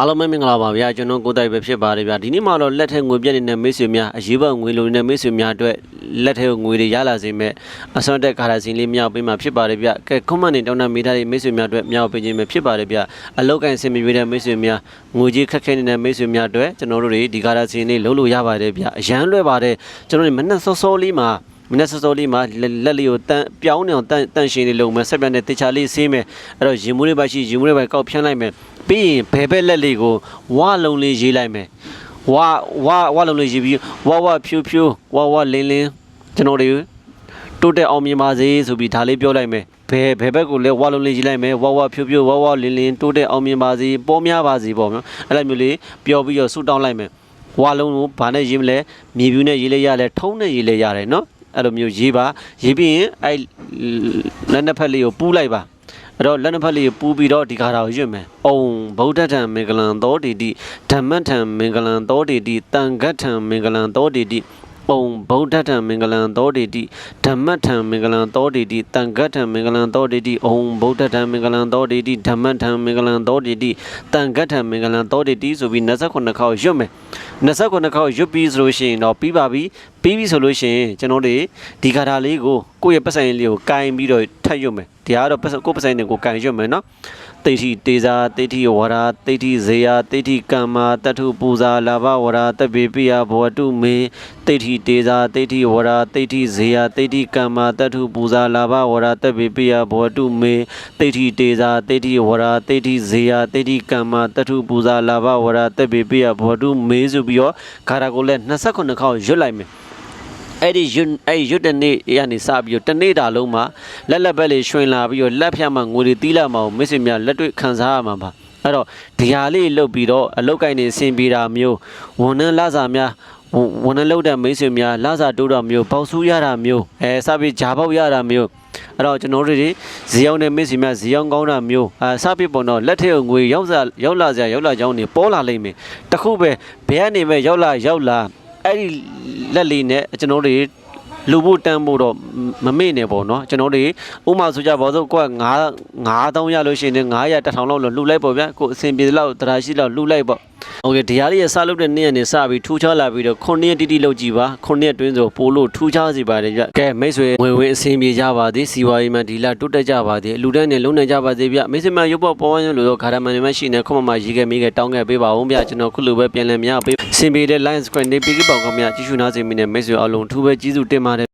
အားလုံးပဲမင်္ဂလာပါဗျာကျွန်တော်ကိုယ်တိုင်ပဲဖြစ်ပါတယ်ဗျာဒီနေ့မှတော့လက်ထက်ငွေပြည့်နေတဲ့မိတ်ဆွေများအရေးပေါ်ငွေလိုနေတဲ့မိတ်ဆွေများအတွက်လက်ထက်ငွေတွေရလာစေမဲ့အစွမ်းတက်ကာရာစင်လေးမြောက်ပေးမှာဖြစ်ပါတယ်ဗျာကဲကွန်မန့်နေတောင်းတမိထားတဲ့မိတ်ဆွေများအတွက်မြောက်ပေးခြင်းပဲဖြစ်ပါတယ်ဗျာအလောက်ကန်စင်မပြေတဲ့မိတ်ဆွေများငွေကြီးခက်ခဲနေတဲ့မိတ်ဆွေများအတွက်ကျွန်တော်တို့တွေဒီကာရာစင်လေးလုံးလို့ရပါတယ်ဗျာအရန်လွယ်ပါတယ်ကျွန်တော်တို့မနက်စောစောလေးမှာမနေ့စောစောလေးမှာလက်လက်လေးကိုတန်ပြောင်းနေအောင်တန်တန်ရှင်လေးလုံးမယ်ဆက်ပြတ်နဲ့တေချာလေးဆေးမယ်အဲ့တော့ရင်မွေးလေးပါရှိရင်မွေးလေးပါကောက်ဖြန်းလိုက်မယ် ပြီးရင်ဘယ်ဘက်လက်လေးကိုဝါလုံးလေးရေးလိုက်မယ်ဝါဝါဝါလုံးလေးရေးပြီးဝါဝါဖြူဖြူဝါဝါလင်းလင်းကျွန်တော်တွေတိုးတက်အောင်မြင်ပါစေဆိုပြီးဒါလေးပြောလိုက်မယ်ဘယ်ဘယ်ဘက်ကိုလဲဝါလုံးလေးရေးလိုက်မယ်ဝါဝါဖြူဖြူဝါဝါလင်းလင်းတိုးတက်အောင်မြင်ပါစေပေါ်များပါစေပေါ့နော်အဲ့လိုမျိုးလေးပြောပြီးတော့ဆူတောင်းလိုက်မယ်ဝါလုံးကိုဘာနဲ့ရေးမလဲမြေပြူးနဲ့ရေးလဲရလဲထုံးနဲ့ရေးလဲရတယ်နော်အဲ့လိုမျိုးရေးပါရေးပြီးရင်အဲ့လက်နှစ်ဖက်လေးကိုပူးလိုက်ပါ အဲ့တော့လက်နှစ်ဖက်လေးကိုပူးပြီးတော့ဒီခါတာကိုရွတ်မယ်။အုံဗုဒ္ဓထံမင်္ဂလံသောတိတိဓမ္မထံမင်္ဂလံသောတိတိတန်ခတ်ထံမင်္ဂလံသောတိတိပုံဗုဒ္ဓထံမင်္ဂလံသောတိတိဓမ္မထံမင်္ဂလံသောတိတိတန်ခတ်ထံမင်္ဂလံသောတိတိအုံဗုဒ္ဓထံမင်္ဂလံသောတိတိဓမ္မထံမင်္ဂလံသောတိတိတန်ခတ်ထံမင်္ဂလံသောတိတိဆိုပြီး29ခေါက်ရွတ်မယ်29ခေါက်ရွတ်ပြီးဆိုလို့ရှိရင်တော့ပြီးပါပြီပြီးပြီဆိုလို့ရှိရင်ကျွန်တော်တို့ဒီကာထာလေးကိုကိုယ့်ရဲ့ပတ်ဆိုင်လေးကိုကင်ပြီးတော့ထပ်ရွတ်မယ်ဒီကတော့ပတ်ကိုယ့်ပတ်ဆိုင်တွေကိုကင်ရွတ်မယ်နော်တိဋ္ဌိတေဇာတိဋ္ဌိဝရာတိဋ္ဌိဇေယတိဋ္ဌိကမ္မာတထုပူဇာလာဘဝရာတပိပိယဘောတုမေတိဋ္ဌိတေဇာတိဋ္ဌိဝရာတိဋ္ဌိဇေယတိဋ္ဌိကမ္မာတထုပူဇာလာဘဝရာတပိပိယဘောတုမေတိဋ္ဌိတေဇာတိဋ္ဌိဝရာတိဋ္ဌိဇေယတိဋ္ဌိကမ္မာတထုပူဇာလာဘဝရာတပိပိယဘောတုမေဆိုပြီးတော့ခါရကိုလည်း29ခေါက်ရွတ်လိုက်မယ် အဲ့ဒီရွတ်အဲ့ဒီရွတ်တဲ့နေ့ရနေစပြီးတော့တစ်နေ့တာလုံးမှာလက်လက်ဘက်လေးရွှင်လာပြီးတော့လက်ဖြတ်မှငွေတွေတီးလာမှအောင်မစ်စင်များလက်တွေ့ခံစားရမှာပါအဲ့တော့ဒီဟာလေးလုတ်ပြီးတော့အလုတ်ကိုင်းနေဆင်ပြေတာမျိုးဝန်နှန်းလာစာများဝန်ဝန်နှန်းလုတ်တဲ့မိတ်ဆွေများလာစာတိုးတာမျိုးပေါက်ဆူးရတာမျိုးအဲစပြီးဂျာပေါက်ရတာမျိုးအဲ့တော့ကျွန်တော်တို့တွေဇီယောင်းနဲ့မိတ်ဆွေများဇီယောင်းကောင်းတာမျိုးအဲစပြီးပုံတော့လက်ထက်ငွေရောက်စားရောက်လာစရာရောက်လာကြောင်းနေပေါ်လာလိမ့်မယ်တခုပဲဘယ်ကနေပဲရောက်လာရောက်လာ အဲ့ဒီလက်လေးနဲ့ကျွန်တော်တို့လူဖို့တန်းဖို့တော့မမေ့နဲ့ပေါ့နော်ကျွန်တော်တို့ဥမာဆိုကြပါစို့ကိုက9 9000ရလို့ရှိရင်900 1000လောက်လှူလိုက်ပေါ့ဗျာကိုအဆင်ပြေသလောက်တရားရှိလောက်လှူလိုက်ပေါ့โอเคဒီဟာလေးရစလုပ်တဲ့နေ့ရက်နေစပြီးထူးခြားလာပြီးတော့ခုနှစ်ရက်တိတိလောက်ကြည့်ပါခုနှစ်ရက်တွင်းဆိုပို့လို့ထူးခြားစီပါတယ်ဗျကဲမိတ်ဆွေဝင်ဝင်အဆင်ပြေကြပါသေးစီဝါရီမှာဒီလာတွတ်တက်ကြပါသေးအလူတန်းနဲ့လုံးနေကြပါသေးဗျမိတ်ဆွေမရုပ်ပေါ်ပေါ်ဝန်းလို့တော့ခါရမန်တွေမှရှိနေခုမှမှရေးခဲ့မိခဲ့တောင်းခဲ့ပေးပါဦးဗျကျွန်တော်ခုလိုပဲပြန်လည်မြပေးစင်ပြေတဲ့ line screen တွေပြီးပေါင်ကမြကြည့်ရှုနားစင်မိနဲ့မိတ်ဆွေအလုံးထူးပဲကျေးဇူးတင်ပါတယ်